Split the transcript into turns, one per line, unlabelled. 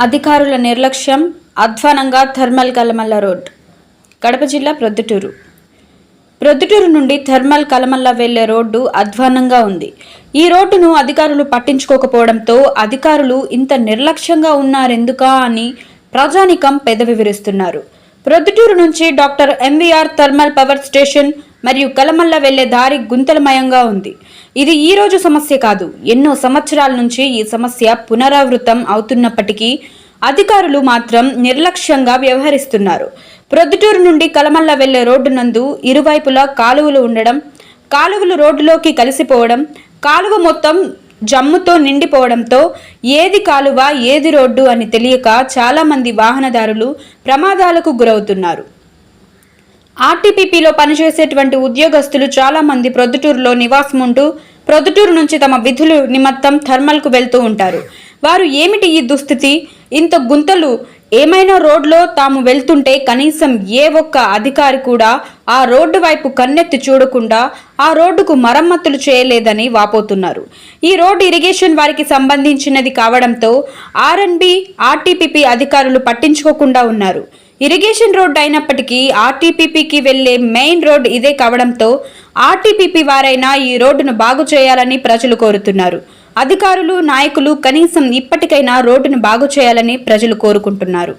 అధికారుల నిర్లక్ష్యం అధ్వానంగా థర్మల్ కలమల్ల రోడ్. కడప జిల్లా ప్రొద్దుటూరు. ప్రొద్దుటూరు నుండి థర్మల్ కలమల్ల వెళ్ళే రోడ్డు అధ్వానంగా ఉంది. ఈ రోడ్డును అధికారులు పట్టించుకోకపోవడంతో అధికారులు ఇంత నిర్లక్ష్యంగా ఉన్నారెందుకా అని ప్రజానికం పెదవి విరుస్తున్నారు ప్రొద్దుటూరు నుంచి doctor MVR thermal power station మరియు కలమల్ల వెళ్ళే దారి గుంతలమయంగా ఉంది. ఇది ఈ రోజు సమస్య కాదు. ఎన్నో సంవత్సరాల నుంచి ఈ సమస్య పునరావృతం అవుతున్నప్పటికీ అధికారులు మాత్రం నిర్లక్ష్యంగా వ్యవహరిస్తున్నారు. ప్రొద్దుటూరు నుండి కలమల్ల వెళ్ళే రోడ్డు నందు ఇరువైపులా కాలువలు ఉండడం కాలువలు రోడ్డులోకి కలిసిపోవడం కాలువ మొత్తం జమ్ముతో నిండిపోవడంతో ఏది కాలువ ఏది రోడ్డు అని తెలియక చాలామంది వాహనదారులు ప్రమాదాలకు గురవుతున్నారు. ఆర్టీపీపీలో పనిచేసేటువంటి ఉద్యోగస్తులు చాలా మంది ప్రొద్దుటూరులో నివాసం ఉంటూ ప్రొద్దుటూరు నుంచి తమ విధులు నిమిత్తం థర్మల్కు వెళ్తూ ఉంటారు. వారు ఏమిటి ఈ దుస్థితి? ఇంత గుంతలు ఏమైనా రోడ్లో తాము వెళ్తుంటే కనీసం ఏ ఒక్క అధికారి కూడా ఆ రోడ్డు వైపు కన్నెత్తి చూడకుండా ఆ రోడ్డుకు మరమ్మతులు చేయలేదని వాపోతున్నారు. ఈ రోడ్డు ఇరిగేషన్ వారికి సంబంధించినది కావడంతో ఆర్ఎన్బి ఆర్టీపీపీ అధికారులు పట్టించుకోకుండా ఉన్నారు. ఇరిగేషన్ రోడ్ అయినప్పటికీ ఆర్టీపీపీకి వెళ్ళే మెయిన్ రోడ్ ఇదే కావడంతో ఆర్టీపీపీ వారైనా ఈ రోడ్డును బాగు చేయాలని ప్రజలు కోరుతున్నారు. అధికారులు నాయకులు కనీసం ఇప్పటికైనా రోడ్డును బాగు చేయాలని ప్రజలు కోరుకుంటున్నారు.